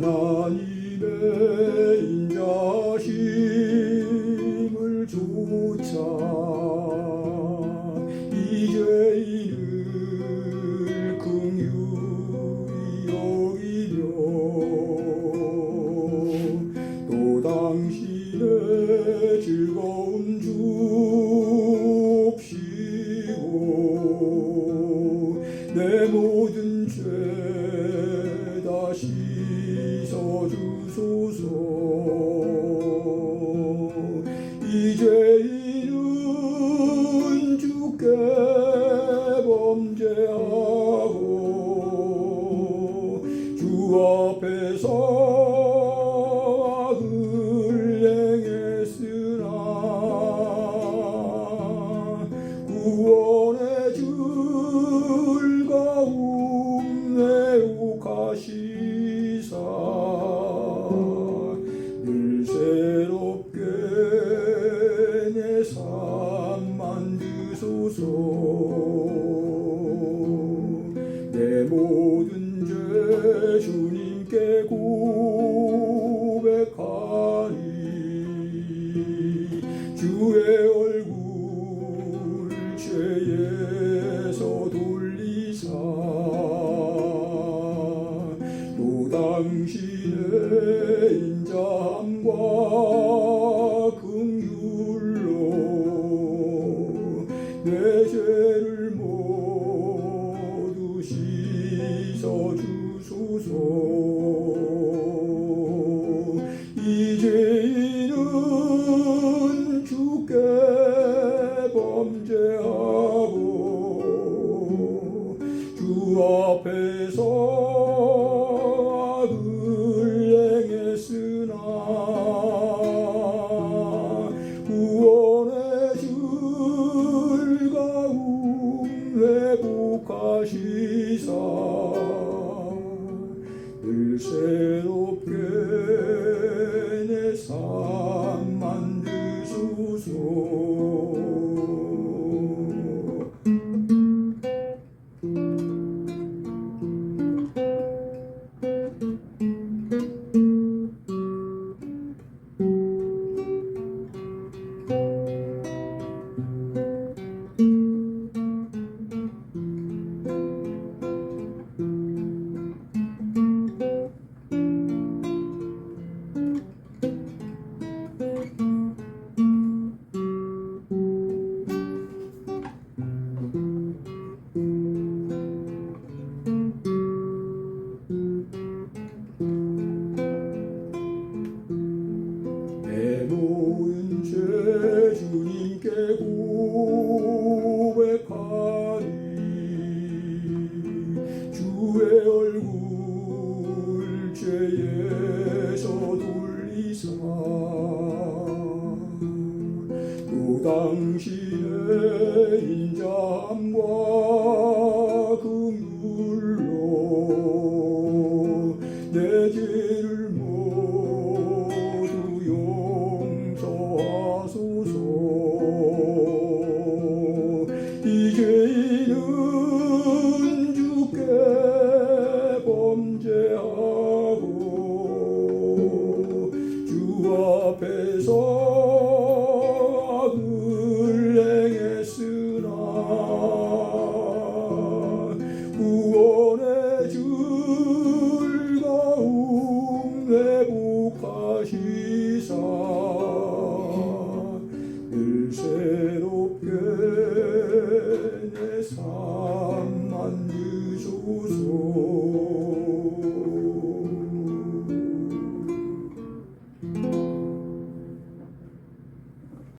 하나님의 인자심을 쫓아 이 죄인을 긍휼히 여기며 또 당신의 즐거움 주옵시고 내 모든 죄 늘 새롭게 내 삶만 주소서. 내 모든 죄 주님께 고백하리. 주의 금율로 내 죄를 모두 씻어주소서. 새롭게 내 삶 만드소서. juninho que é 우리는 주께 범죄하고 주 앞에서